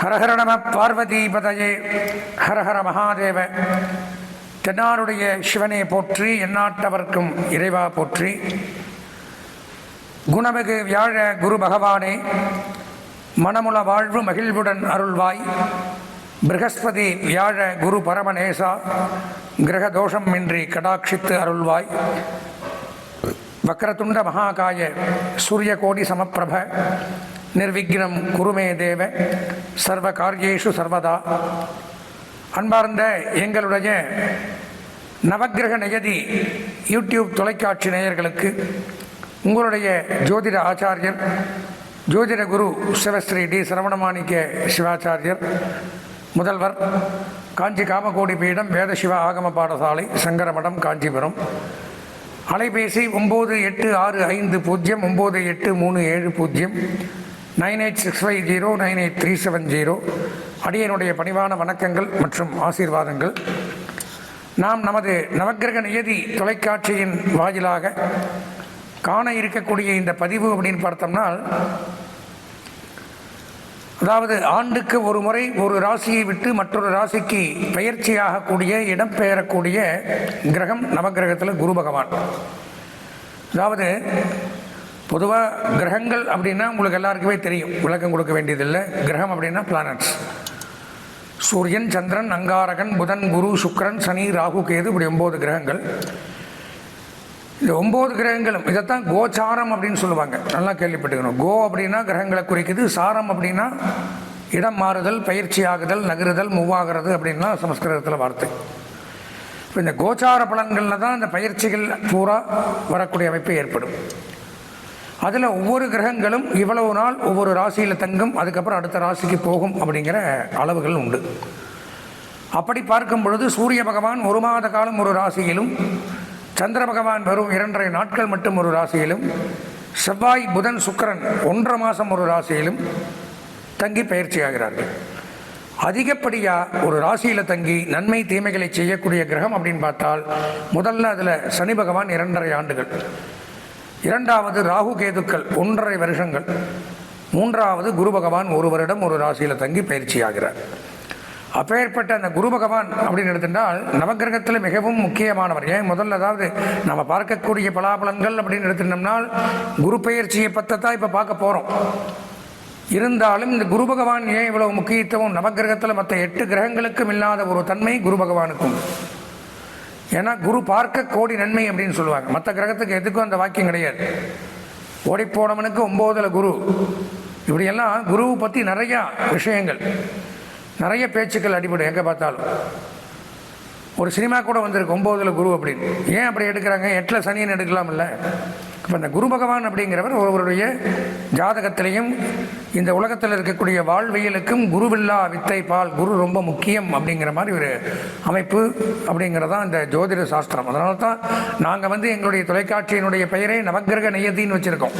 ஹரஹர நம பார்வதிபதையே. ஹரஹர மகாதேவ தென்னாருடைய சிவனே போற்றி எந்நாட்டவர்க்கும் இறைவா போற்றி. குணமிகு வியாழ குரு பகவானே மனமுள வாழ்வு மகிழ்வுடன் அருள்வாய். ப்ரகஸ்பதி வியாழ குரு பரமநேசா கிரக தோஷம் இன்றி கடாட்சித்து அருள்வாய். வக்ரதுண்ட மகாகாய சூரிய கோடி சமப்பிரப நிர்விக்னம் குருமே தேவ சர்வ காரியேஷு சர்வதா. அன்பார்ந்த எங்களுடைய நவக்கிரக நியதி யூடியூப் தொலைக்காட்சி நேயர்களுக்கு உங்களுடைய ஜோதிட ஆச்சாரியர் ஜோதிட குரு சிவஸ்ரீ டி. சரவணமாணிக்க சிவாச்சாரியர் முதல்வர் காஞ்சி காமகோடி பீடம் வேதசிவ ஆகம பாடசாலை சங்கரமடம் காஞ்சிபுரம். அலைபேசி ஒம்பது எட்டு ஆறு ஐந்து பூஜ்ஜியம் ஒம்பது எட்டு மூணு ஏழு பூஜ்ஜியம். Nine eight six five zero nine eight three seven zero. அடியனுடைய பணிவான வணக்கங்கள் மற்றும் ஆசீர்வாதங்கள். நாம் நமது நவக்கிரக நியதி தொலைக்காட்சியின் வாயிலாக காண இருக்கக்கூடிய இந்த பதிவு அப்படின்னு பார்த்தோம்னால் அதாவது ஆண்டுக்கு ஒரு முறை ஒரு ராசியை விட்டு மற்றொரு ராசிக்கு பயிற்சியாகக்கூடிய இடம்பெயரக்கூடிய கிரகம் நவக்கிரகத்தில் குரு பகவான். அதாவது பொதுவாக கிரகங்கள் அப்படின்னா உங்களுக்கு எல்லாருக்குமே தெரியும். விளக்கம் கொடுக்க வேண்டியதில்லை. கிரகம் அப்படின்னா பிளானட்ஸ் சூரியன் சந்திரன் அங்காரகன் புதன் குரு சுக்கரன் சனி ராகு கேது இப்படி ஒம்பது கிரகங்கள். இந்த ஒம்பது கிரகங்களும் இதைத்தான் கோச்சாரம் அப்படின்னு சொல்லுவாங்க. நல்லா கேள்விப்பட்டுக்கணும். கோ அப்படின்னா கிரகங்களை குறிக்குது. சாரம் அப்படின்னா இடம் மாறுதல் பயிற்சி ஆகுதல் நகருதல் மூவாகிறது அப்படின்லாம் சமஸ்கிருதத்தில் வார்த்தை. இப்போ இந்த கோச்சார பலன்களில் தான் இந்த பயிற்சிகள் பூரா வரக்கூடிய அமைப்பு ஏற்படும். அதில் ஒவ்வொரு கிரகங்களும் இவ்வளவு நாள் ஒவ்வொரு ராசியில் தங்கும் அதுக்கப்புறம் அடுத்த ராசிக்கு போகும் அப்படிங்கிற அளவுகள் உண்டு. அப்படி பார்க்கும் பொழுது சூரிய பகவான் ஒரு மாத காலம் ஒரு ராசியிலும் சந்திர பகவான் வெறும் இரண்டரை நாட்கள் மட்டும் ஒரு ராசியிலும் செவ்வாய் புதன் சுக்கரன் ஒன்றரை மாதம் ஒரு ராசியிலும் தங்கி பயிற்சியாகிறார்கள் அதிகப்படியாக ஒரு ராசியில் தங்கி நன்மை தீமைகளை செய்யக்கூடிய கிரகம் அப்படின்னு பார்த்தால் முதல்ல அதில் சனி பகவான் இரண்டரை ஆண்டுகள். இரண்டாவது ராகு கேதுக்கள் ஒன்றரை வருஷங்கள். மூன்றாவது குரு பகவான் ஒரு வருடம் ஒரு ராசியில் தங்கி பயிற்சியாகிறார். அப்பேற்பட்ட அந்த குரு பகவான் அப்படின்னு எடுத்துட்டால் நவகிரகத்தில் மிகவும் முக்கியமானவர். ஏன்? முதல்ல அதாவது நம்ம பார்க்கக்கூடிய பலாபலன்கள் அப்படின்னு எடுத்துட்டோம்னால் குரு பயிற்சியை பற்றி தான் இப்போ பார்க்க போகிறோம் இருந்தாலும் இந்த குரு பகவான் ஏன் இவ்வளவு முக்கியத்துவம்? நவகிரகத்தில் மற்ற எட்டு கிரகங்களுக்கும் இல்லாத ஒரு தன்மை குரு பகவானுக்கும். ஏன்னா குரு பார்க்க கோடி நன்மை அப்படின்னு சொல்லுவாங்க. மற்ற கிரகத்துக்கு எதுக்கும் அந்த வாக்கியம் கிடையாது. ஓடிப்போனவனுக்கு ஒம்போதில் குரு. இப்படியெல்லாம் குருவை பற்றி நிறையா விஷயங்கள் நிறைய பேச்சுக்கள் அடிபடும் எங்கே பார்த்தாலும். ஒரு சினிமா கூட வந்திருக்கு ஒம்போதில் குரு அப்படின்னு. ஏன் அப்படி எடுக்கிறாங்க? எட்டில் சனியன் எடுக்கலாம்ல. இப்போ இந்த குரு பகவான் அப்படிங்கிறவர் ஒருவருடைய ஜாதகத்திலையும் இந்த உலகத்தில் இருக்கக்கூடிய வாழ்வியலுக்கும் குருவில்லா வித்தை பால் குரு ரொம்ப முக்கியம் அப்படிங்கிற மாதிரி ஒரு அமைப்பு அப்படிங்கிறதான் இந்த ஜோதிட சாஸ்திரம். அதனால தான் நாங்கள் வந்து எங்களுடைய தொலைக்காட்சியினுடைய பெயரை நவக்கிரக நெய்யத்தின்னு வச்சுருக்கோம்.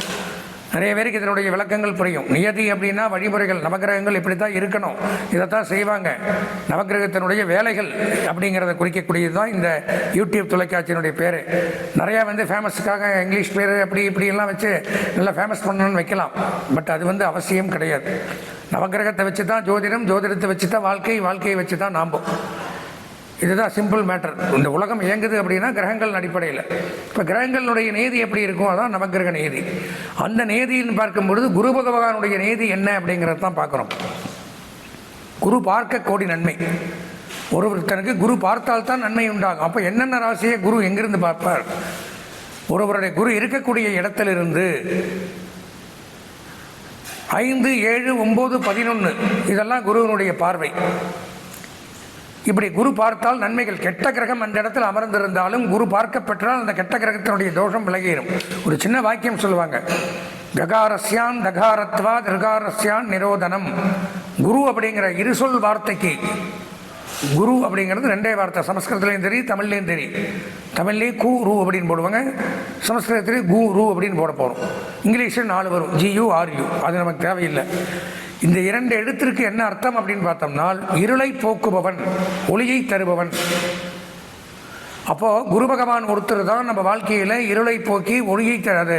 நிறைய பேருக்கு இதனுடைய விளக்கங்கள் புரியும். நியதி அப்படின்னா வழிமுறைகள் நவகிரகங்கள் இப்படி தான் இருக்கணும். இதைத்தான் செய்வாங்க. நவகிரகத்தினுடைய வேலைகள் அப்படிங்கிறத குறிக்கக்கூடியது தான் இந்த யூடியூப் தொலைக்காட்சியினுடைய பேர். நிறையா வந்து ஃபேமஸுக்காக இங்கிலீஷ் பேர் அப்படி இப்படியெல்லாம் வச்சு நல்லா ஃபேமஸ் பண்ணணும்னு வைக்கலாம். பட் அது வந்து அவசியம் கிடையாது. நவகிரகத்தை வச்சு தான் ஜோதிடம் ஜோதிடத்தை வச்சு தான் வாழ்க்கை வாழ்க்கையை வச்சு தான் நாம்போம். இதுதான் சிம்பிள் மேட்டர் இந்த உலகம் இயங்குது அப்படின்னா கிரகங்கள் அடிப்படையில். இப்போ கிரகங்களுடைய நேதி எப்படி இருக்கும்? அதான் நவகிரக நேதி. அந்த நேதின்னு பார்க்கும்பொழுது குரு பகவானுடைய நேதி என்ன அப்படிங்கிறது தான் பார்க்குறோம். குரு பார்க்க கோடி நன்மை. ஒருவருத்தனுக்கு குரு பார்த்தால்தான் நன்மை உண்டாகும். அப்போ என்னென்ன ராசியை குரு எங்கிருந்து பார்ப்பார்? ஒருவருடைய குரு இருக்கக்கூடிய இடத்திலிருந்து ஐந்து ஏழு ஒம்பது பதினொன்று இதெல்லாம் குருவினுடைய பார்வை. இப்படி குரு பார்த்தால் நன்மைகள் கெட்ட கிரகம் அந்த இடத்துல அமர்ந்திருந்தாலும் குரு பார்க்கப்பெற்றால் அந்த கெட்ட கிரகத்தினுடைய தோஷம் விலகிடும் ஒரு சின்ன வாக்கியம் சொல்லுவாங்க. ககாரஸ்யான் தகாரத்வா திருகாரஸ்யான் நிரோதனம். குரு அப்படிங்கிற இருசொல் வார்த்தைக்கு குரு அப்படிங்கிறது ரெண்டே வார்த்தை. சமஸ்கிருதத்துலேயும் தெரியும் தமிழ்லேயும் தெரியும் தமிழ்லேயே கூ ரூ அப்படின்னு போடுவாங்க. சமஸ்கிருதத்துலேயும் கு ரூ அப்படின்னு போட போகிறோம் இங்கிலீஷில் நாலு வரும். ஜியு ஆர்யூ அது நமக்கு தேவையில்லை. இந்த இரண்டு எழுத்திற்கு என்ன அர்த்தம் அப்படின்னு பார்த்தோம்னால் இருளை போக்குபவன் ஒளியை தருபவன். அப்போது குரு பகவான் ஒருத்தர் தான் நம்ம வாழ்க்கையில் இருளை போக்கி ஒளியை தராது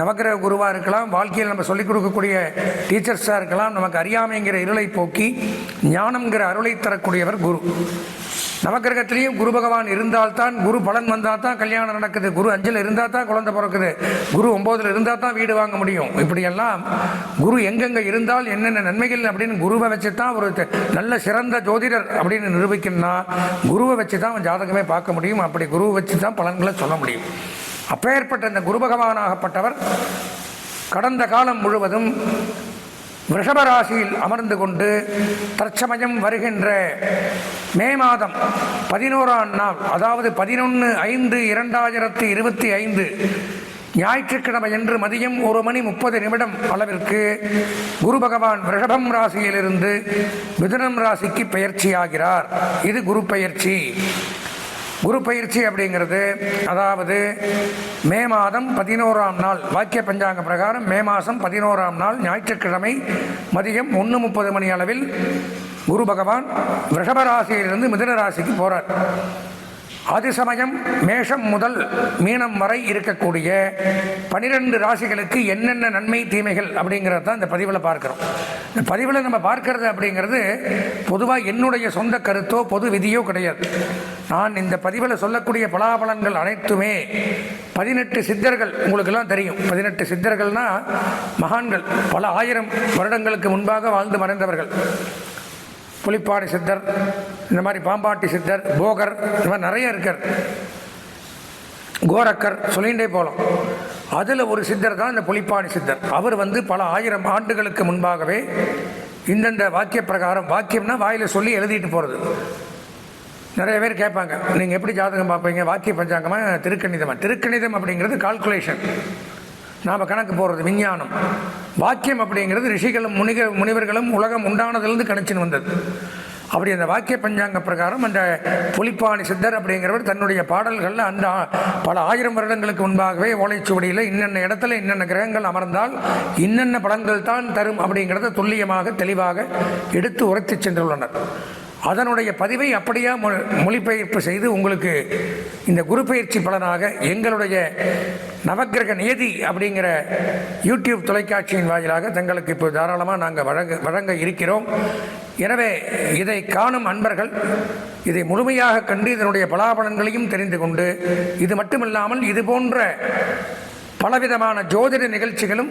நவக்கிரக குருவாக இருக்கலாம் வாழ்க்கையில் நம்ம சொல்லிக் கொடுக்கக்கூடிய டீச்சர்ஸாக இருக்கலாம் நமக்கு அறியாமைங்கிற இருளை போக்கி ஞானம்ங்கிற அருளை தரக்கூடியவர் குரு. நவக்கிரகத்திலையும் குரு பகவான் இருந்தால்தான் குரு பலன் வந்தால் தான் கல்யாணம் நடக்குது. குரு அஞ்சில் இருந்தால் தான் குழந்தை பிறக்குது. குரு ஒம்போதில் இருந்தால் தான் வீடு வாங்க முடியும். இப்படியெல்லாம் குரு எங்கெங்கே இருந்தால் என்னென்ன நன்மைகள் அப்படின்னு குருவை வச்சு தான் ஒரு நல்ல சிறந்த ஜோதிடர் அப்படின்னு நிரூபிக்கணும்னா குருவை வச்சு தான் அவன் ஜாதகமே பார்க்க முடியும். அப்படி குருவை வச்சு தான் பலன்களை சொல்ல முடியும். அப்பேற்பட்ட இந்த குரு பகவானாகப்பட்டவர் கடந்த காலம் முழுவதும் ரிஷபராசியில் அமர்ந்து கொண்டு தற்சமயம் வருகின்ற மே மாதம் பதினோராம் நாள் அதாவது பதினொன்று ஐந்து இரண்டாயிரத்தி இருபத்தி ஐந்து ஞாயிற்றுக்கிழமை என்று மதியம் ஒரு மணி முப்பது நிமிடம் அளவிற்கு குரு பகவான் ரிஷபம் ராசியிலிருந்து மிதுனம் ராசிக்கு பெயர்ச்சியாகிறார். இது குரு பெயர்ச்சி. குரு பயிற்சி அப்படிங்கிறது அதாவது மே மாதம் பதினோராம் நாள் வாக்கிய பஞ்சாங்க பிரகாரம் மே மாதம் பதினோராம் நாள் ஞாயிற்றுக்கிழமை மதியம் ஒன்று முப்பது மணி அளவில் குரு பகவான் ரிஷபராசியிலிருந்து மிதுன ராசிக்கு போகிறார் அது சமயம் மேஷம் முதல் மீனம் வரை இருக்கக்கூடிய பனிரெண்டு ராசிகளுக்கு என்னென்ன நன்மை தீமைகள் அப்படிங்கிறது தான் இந்த பதிவில் பார்க்குறோம். இந்த பதிவில் நம்ம பார்க்கறது அப்படிங்கிறது பொதுவாக என்னுடைய சொந்த கருத்தோ பொது விதியோ கிடையாது. நான் இந்த பதிவில் சொல்லக்கூடிய பலாபலன்கள் அனைத்துமே பதினெட்டு சித்தர்கள் உங்களுக்கெல்லாம் தெரியும். பதினெட்டு சித்தர்கள்னால் மகான்கள். பல ஆயிரம் வருடங்களுக்கு முன்பாக வாழ்ந்து மறைந்தவர்கள். புலிப்பாடி சித்தர் இந்த மாதிரி பாம்பாட்டி சித்தர் போகர் இந்த மாதிரி நிறைய இருக்கார். கோரக்கர் சொல்லிகிட்டே போகலாம் அதில் ஒரு சித்தர் தான் இந்த புலிப்பாடி சித்தர். அவர் வந்து பல ஆயிரம் ஆண்டுகளுக்கு முன்பாகவே இந்தந்த வாக்கிய பிரகாரம் வாக்கியம்னா வாயில் சொல்லி எழுதிட்டு போகிறது நிறைய பேர் கேட்பாங்க நீங்கள் எப்படி ஜாதகம் பார்ப்பீங்க? வாக்கிய பஞ்சாங்கமாக திருக்கணிதமாக திருக்கணிதம் அப்படிங்கிறது கால்குலேஷன் நாம் கணக்கு போடுறது விஞ்ஞானம். வாக்கியம் அப்படிங்கிறது ரிஷிகளும் முனிக முனிவர்களும் உலகம் உண்டானதிலிருந்து கணிச்சுன்னு வந்தது. அப்படி அந்த வாக்கிய பஞ்சாங்க பிரகாரம் அந்த புலிப்பாணி சித்தர் அப்படிங்கிறவர் தன்னுடைய பாடல்களில் அந்த பல ஆயிரம் வருடங்களுக்கு முன்பாகவே ஓலைச்சுவடியில் இன்னென்ன இடத்துல இன்னென்ன கிரகங்கள் அமர்ந்தால் இன்னென்ன பலன்கள் தான் தரும் அப்படிங்கிறத துல்லியமாக தெளிவாக எடுத்து உரைத்துச் சென்றுள்ளனர். அதனுடைய பதிவை அப்படியே மொ- மொழிபெயர்ப்பு செய்து உங்களுக்கு இந்த குரு பயிற்சி பலனாக எங்களுடைய நவக்கிரக நியதி அப்படிங்கிற யூடியூப் தொலைக்காட்சியின் வாயிலாக தங்களுக்கு இப்போ தாராளமாக நாங்கள் வழங்க வழங்க இருக்கிறோம். எனவே இதை காணும் அன்பர்கள் இதை முழுமையாக கண்டு இதனுடைய பலாபலன்களையும் தெரிந்து கொண்டு இது மட்டுமில்லாமல் இது போன்ற பலவிதமான ஜோதிட நிகழ்ச்சிகளும்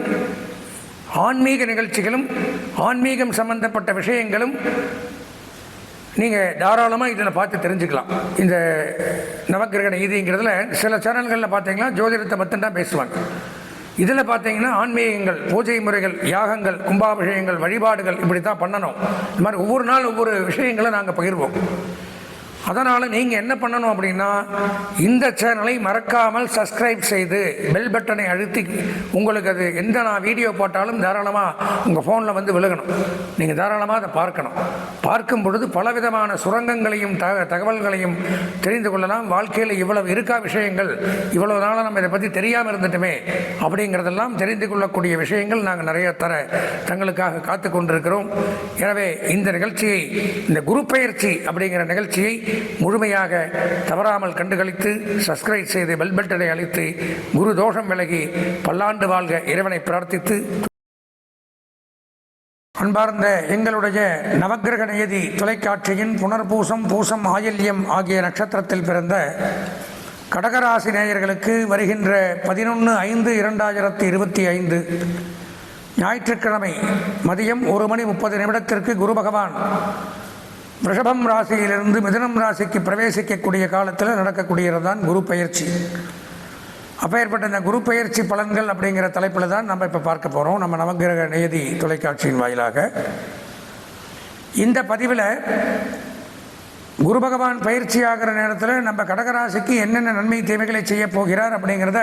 ஆன்மீக நிகழ்ச்சிகளும் ஆன்மீகம் சம்பந்தப்பட்ட விஷயங்களும் நீங்கள் தாராளமாக இதில் பார்த்து தெரிஞ்சுக்கலாம். இந்த நவக்கிரக நீதிங்கிறதுல சில சேனல்களில் பார்த்தீங்கன்னா ஜோதிடத்தை பற்றி தான் பேசுவாங்க. இதில் பார்த்தீங்கன்னா ஆன்மீகங்கள் பூஜை முறைகள் யாகங்கள் கும்பாபிஷேகங்கள் வழிபாடுகள் இப்படி தான் பண்ணணும். இந்த மாதிரி ஒவ்வொரு நாள் ஒவ்வொரு விஷயங்களை நாங்கள் பகிர்வோம். அதனால் நீங்கள் என்ன பண்ணணும் அப்படின்னா இந்த சேனலை மறக்காமல் சப்ஸ்கிரைப் செய்து பெல் பட்டனை அழுத்தி உங்களுக்கு அது எந்த நான் வீடியோ போட்டாலும் தாராளமாக உங்கள் ஃபோனில் வந்து விழுகணும். நீங்கள் தாராளமாக அதை பார்க்கணும். பார்க்கும் பொழுது பலவிதமான சுரங்கங்களையும் த தகவல்களையும் தெரிந்து கொள்ளலாம். வாழ்க்கையில் இவ்வளவு இருக்கா விஷயங்கள்? இவ்வளவு நாளாக நம்ம இதை பற்றி தெரியாமல் இருந்துட்டுமே அப்படிங்கிறதெல்லாம் தெரிந்து கொள்ளக்கூடிய விஷயங்கள் நாங்கள் நிறைய தர தங்களுக்காக காத்து கொண்டிருக்கிறோம் எனவே இந்த நிகழ்ச்சியை இந்த குரு பயிற்சி அப்படிங்கிற நிகழ்ச்சியை முழுமையாக தவறாமல் கண்டுகளித்து சப்ஸ்கிரைப் செய்து பெல் பட்டனை அளித்து குரு தோஷம் விலகி பல்லாண்டு வாழ்க இறைவனை பிரார்த்தித்து அன்பார்ந்த எங்களுடைய நவக்கிரக நியதி தொலைக்காட்சியின் புனர்பூசம் பூசம் ஆயில்யம் ஆகிய நட்சத்திரத்தில் பிறந்த கடகராசி நேயர்களுக்கு வருகின்ற பதினொன்று ஐந்து இரண்டாயிரத்தி இருபத்தி ஐந்து ஞாயிற்றுக்கிழமை மதியம் ஒரு மணி முப்பது நிமிடத்திற்கு குரு பகவான் ரிஷபம் ராசியிலிருந்து மிதனம் ராசிக்கு பிரவேசிக்கக்கூடிய காலத்தில் நடக்கக்கூடியது தான் குரு பயிற்சி. அப்பேற்பட்ட இந்த குரு பயிற்சி பலன்கள் அப்படிங்கிற தலைப்பில் தான் நம்ம இப்போ பார்க்க போகிறோம் நம்ம நவகிரக நியதி தொலைக்காட்சியின் வாயிலாக. இந்த பதிவில் குரு பகவான் பயிற்சி ஆகிற நேரத்தில் நம்ம கடகராசிக்கு என்னென்ன நன்மை தேவைகளை செய்ய போகிறார் அப்படிங்கிறத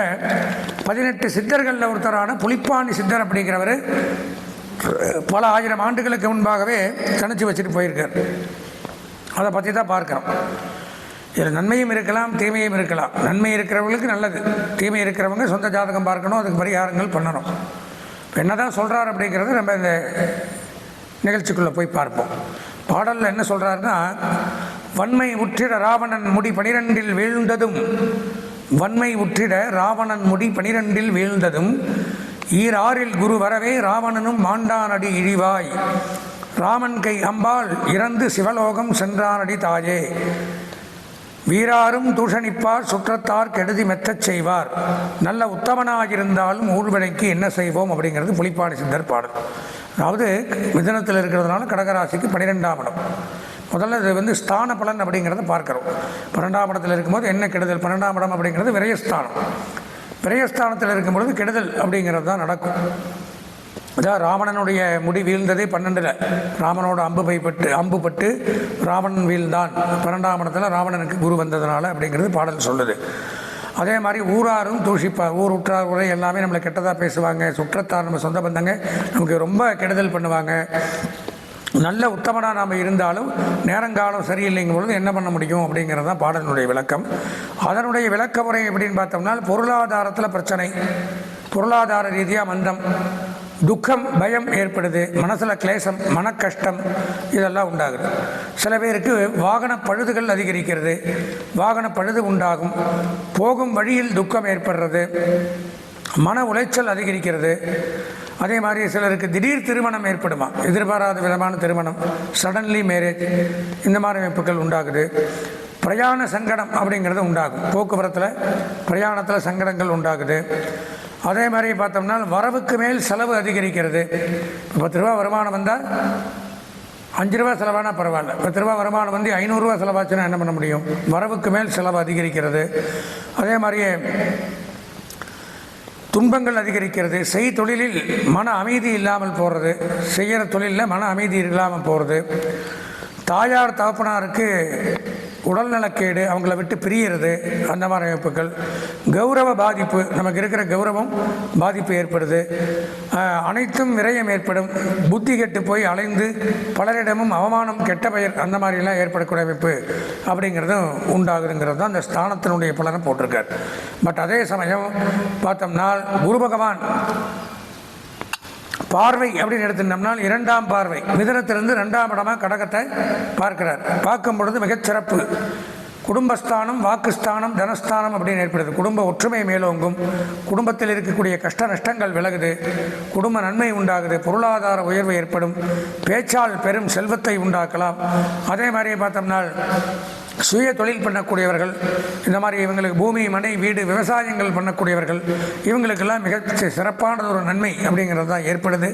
பதினெட்டு சித்தர்களில் ஒருத்தரான புலிப்பாணி சித்தர் அப்படிங்கிறவர் பல ஆயிரம் ஆண்டுகளுக்கு முன்பாகவே கணிச்சு வச்சுட்டு போயிருக்கார். அதை பற்றி தான் பார்க்குறோம். இதில் நன்மையும் இருக்கலாம் தீமையும் இருக்கலாம். நன்மை இருக்கிறவங்களுக்கு நல்லது. தீமை இருக்கிறவங்க சொந்த ஜாதகம் பார்க்கணும் அதுக்கு பரிகாரங்கள் பண்ணணும். இப்போ என்ன தான் சொல்கிறார் அப்படிங்கிறது நம்ம இந்த நிகழ்ச்சிக்குள்ளே போய் பார்ப்போம். பாடலில் என்ன சொல்கிறாருன்னா வன்மை உற்றிட ராவணன் முடி பனிரெண்டில் வீழ்ந்ததும் வன்மை உற்றிட ராவணன் முடி பனிரெண்டில் வீழ்ந்ததும் ஈராறில் குரு வரவே ராவணனும் மாண்டானடி இழிவாய். ராமன் கை அம்பாள் இறந்து சிவலோகம் சென்றானடி தாயே. வீராரும் தூஷணிப்பார் சுற்றத்தார் கெடுதி மெத்தச் செய்வார். நல்ல உத்தமனாகிருந்தாலும் ஊழ்வினைக்கு என்ன செய்வோம் அப்படிங்கிறது புலிப்பாடி சித்தர் பாடல். அதாவது மிதனத்தில் இருக்கிறதுனால கடகராசிக்கு பன்னிரெண்டாம் இடம். முதல்ல இது வந்து ஸ்தான பலன் அப்படிங்கிறத பார்க்குறோம். பன்னெண்டாம் இடத்தில் இருக்கும்போது என்ன கெடுதல்? பன்னெண்டாம் இடம் அப்படிங்கிறது விரயஸ்தானம். விரயஸ்தானத்தில் இருக்கும்பொழுது கெடுதல் அப்படிங்கிறது தான் நடக்கும். அதான் ராவணனுடைய முடி வீழ்ந்ததே பன்னெண்டில். ராமனோட அம்பு பைப்பட்டு அம்பு பட்டு ராவணன் வீழ்ந்தான். பன்னெண்டாம் இடத்துல ராவணனுக்கு குரு வந்ததுனால அப்படிங்கிறது பாடல் சொல்லுது. அதே மாதிரி ஊராரும் தூஷிப்பார் ஊர் உற்றார் உரை எல்லாமே நம்மளை கெட்டதாக பேசுவாங்க. சுற்றத்தார் நம்ம சொந்த பந்தங்க நமக்கு ரொம்ப கெடுதல் பண்ணுவாங்க. நல்ல உத்தமனாக நாம் இருந்தாலும் நேரங்காலம் சரியில்லைங்கும் பொழுது என்ன பண்ண முடியும் அப்படிங்கிறது தான் பாடலினுடைய விளக்கம். அதனுடைய விளக்க முறை எப்படின்னு பார்த்தோம்னா பொருளாதாரத்தில் பிரச்சனை. பொருளாதார ரீதியாக மந்தம். துக்கம் பயம் ஏற்படுது மனசில் கிளேசம் மன கஷ்டம் இதெல்லாம் உண்டாகுது. சில பேருக்கு வாகன பழுதுகள் அதிகரிக்கிறது. வாகன பழுது உண்டாகும். போகும் வழியில் துக்கம் ஏற்படுறது. மன உளைச்சல் அதிகரிக்கிறது. அதே மாதிரி சிலருக்கு திடீர் திருமணம் ஏற்படுமா? எதிர்பாராத விதமான திருமணம் சடன்லி மேரேஜ் இந்த மாதிரி அமைப்புகள் உண்டாகுது. பிரயாண சங்கடம் அப்படிங்கிறது உண்டாகும். போக்குவரத்தில் பிரயாணத்தில் சங்கடங்கள் உண்டாகுது. அதே மாதிரி பார்த்தோம்னா வரவுக்கு மேல் செலவு அதிகரிக்கிறது. பத்து ரூபா வருமானம் வந்தால் அஞ்சு ரூபா செலவானா பரவாயில்ல. பத்து ரூபா வருமானம் வந்து ஐநூறுரூவா செலவாச்சுன்னா என்ன பண்ண முடியும்? வரவுக்கு மேல் செலவு அதிகரிக்கிறது. அதே மாதிரியே துன்பங்கள் அதிகரிக்கிறது. செய் தொழிலில் மன அமைதி இல்லாமல் போகிறது செய்கிற தொழிலில் மன அமைதி இல்லாமல் போகிறது தாயார் தகப்பனாருக்கு உடல்நலக்கேடு அவங்கள விட்டு பிரியறது அந்த மாதிரி அமைப்புகள். கௌரவ பாதிப்பு நமக்கு இருக்கிற கௌரவம் பாதிப்பு ஏற்படுது. அனைத்தும் விரயம் ஏற்படும். புத்தி கெட்டு போய் அலைந்து பலரிடமும் அவமானம் கெட்ட பெயர் அந்த மாதிரிலாம் ஏற்படக்கூடிய அமைப்பு அப்படிங்கிறதும் உண்டாகுதுங்கிறது தான் அந்த ஸ்தானத்தினுடைய பலனை போட்டிருக்கார். பட் அதே சமயம் பார்த்தோம்னா குரு பகவான் பார்வை அப்படின்னு எடுத்துட்டோம்னா இரண்டாம் பார்வை. மிதனத்திலிருந்து ரெண்டாம் இடமாக கடகத்தை பார்க்கிறார். பார்க்கும் பொழுது மிகச்சிறப்பு குடும்பஸ்தானம் வாக்குஸ்தானம் தனஸ்தானம் அப்படின்னு ஏற்படுது. குடும்ப ஒற்றுமை மேலோங்கும். குடும்பத்தில் இருக்கக்கூடிய கஷ்ட நஷ்டங்கள் விலகுது. குடும்ப நன்மை உண்டாகுது. பொருளாதார உயர்வு ஏற்படும். பேச்சால் பெரும் செல்வத்தை உண்டாக்கலாம். அதே மாதிரி பார்த்தோம்னால் சுய தொழில் பண்ணக்கூடியவர்கள் இந்த மாதிரி இவங்களுக்கு பூமி மனை வீடு விவசாயங்கள் பண்ணக்கூடியவர்கள் இவங்களுக்கெல்லாம் மிக சிறப்பானது ஒரு நன்மை அப்படிங்கிறது தான் ஏற்படுது.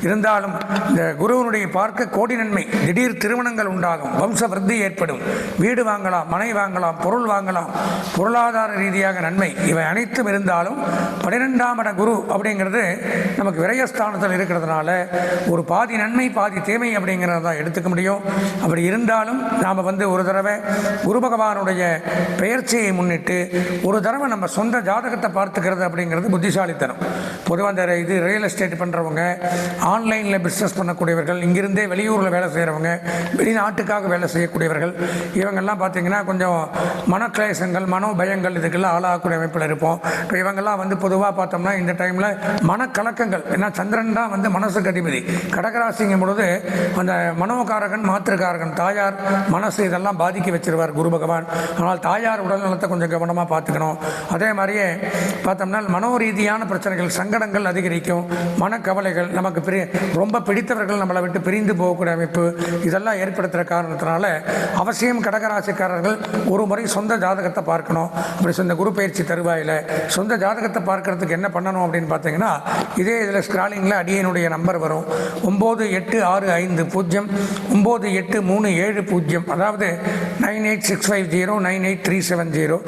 இருந்தாலும் இந்த குருவனுடைய பார்க்க கோடி நன்மை திடீர் திருமணங்கள் உண்டாகும் வம்ச விருத்தி ஏற்படும் வீடு வாங்கலாம் மனை வாங்கலாம் பொருள் வாங்கலாம் பொருளாதார ரீதியாக நன்மை இவை அனைத்தும் இருந்தாலும் பன்னிரெண்டாம் இட குரு அப்படிங்கிறது நமக்கு விரயஸ்தானத்தில் இருக்கிறதுனால ஒரு பாதி நன்மை பாதி தீமை அப்படிங்கிறத தான் எடுத்துக்க முடியும். அப்படி இருந்தாலும் நாம் வந்து ஒரு தடவை குரு பகவானுடைய பெயர்ச்சியை முன்னிட்டு ஒரு தடவை நம்ம சொந்த ஜாதகத்தை பார்த்துக்கிறது அப்படிங்கிறது புத்திசாலித்தனம். பொதுவாக அந்த இது ரியல் எஸ்டேட் பண்ணுறவங்க ஆன்லைனில் பிஸ்னஸ் பண்ணக்கூடியவர்கள் இங்கிருந்தே வெளியூரில் வேலை செய்கிறவங்க வெளிநாட்டுக்காக வேலை செய்யக்கூடியவர்கள் இவங்கெல்லாம் பார்த்தீங்கன்னா கொஞ்சம் மனக்லேசங்கள் மனோபயங்கள் இதுக்கெல்லாம் ஆளாகக்கூடிய அமைப்பில் இருப்போம். இப்போ இவங்கெல்லாம் வந்து பொதுவாக பார்த்தோம்னா இந்த டைமில் மனக்கலக்கங்கள் ஏன்னா சந்திரன் தான் வந்து மனசுக்கு அதிபதி. கடகராசிங்கும் பொழுது அந்த மனோகாரகன் மாத்திருக்காரகன் தாயார் மனசு இதெல்லாம் பாதிக்க வச்சிருவார் குரு பகவான். ஆனால் தாயார் உடல்நலத்தை கொஞ்சம் கவனமாக பார்த்துக்கணும். அதே மாதிரியே பார்த்தோம்னா மனோரீதியான பிரச்சனைகள் சங்கடங்கள் அதிகரிக்கும். மனக்கவலைகள் நமக்கு பிரி ரொம்ப பிடித்தவர்கள் நம்மளை விட்டு பிரிந்து போகக்கூடிய அமைப்பு இதெல்லாம் ஏற்படுத்துகிற காரணத்தினால அவசியம் கடகராசிக்காரர்கள் ஒரு முறை சொந்த ஜாதகத்தை பார்க்கணும். அப்படி சொந்த குரு பயிற்சி தருவாயில் சொந்த ஜாதகத்தை பார்க்கறதுக்கு என்ன பண்ணணும் அப்படின்னு பார்த்தீங்கன்னா இதே இதில் ஸ்க்ராலிங்கில் அடியனுடைய நம்பர் வரும். ஒம்பது எட்டு ஆறு ஐந்து பூஜ்ஜியம் ஒம்பது எட்டு மூணு ஏழு பூஜ்ஜியம் அதாவது nine eight six five zero nine eight three seven zero.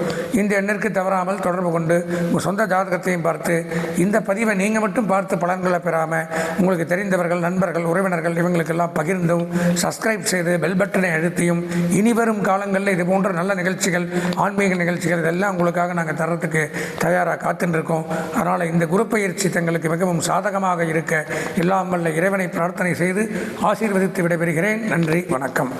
இந்த எண்ணிற்கு தவறாமல் தொடர்பு கொண்டு உங்கள் சொந்த ஜாதகத்தையும் பார்த்து இந்த பதிவை நீங்கள் மட்டும் பார்த்து பலன்களை பெறாமல் உங்களுக்கு தெரிந்தவர்கள் நண்பர்கள் உறவினர்கள் இவங்களுக்கெல்லாம் பகிர்ந்தும் சப்ஸ்கிரைப் செய்து பெல் பட்டனை அழுத்தியும் இனி வரும் காலங்களில் இது போன்ற நல்ல நிகழ்ச்சிகள் ஆன்மீக நிகழ்ச்சிகள் இதெல்லாம் உங்களுக்காக நாங்கள் தரத்துக்கு தயாராக காத்துட்டு இருக்கோம் அதனால் இந்த குரு பயிற்சி தங்களுக்கு மிகவும் சாதகமாக இருக்க இல்லாமல் இறைவனை பிரார்த்தனை செய்து ஆசீர்வதித்து விடைபெறுகிறேன். நன்றி வணக்கம்.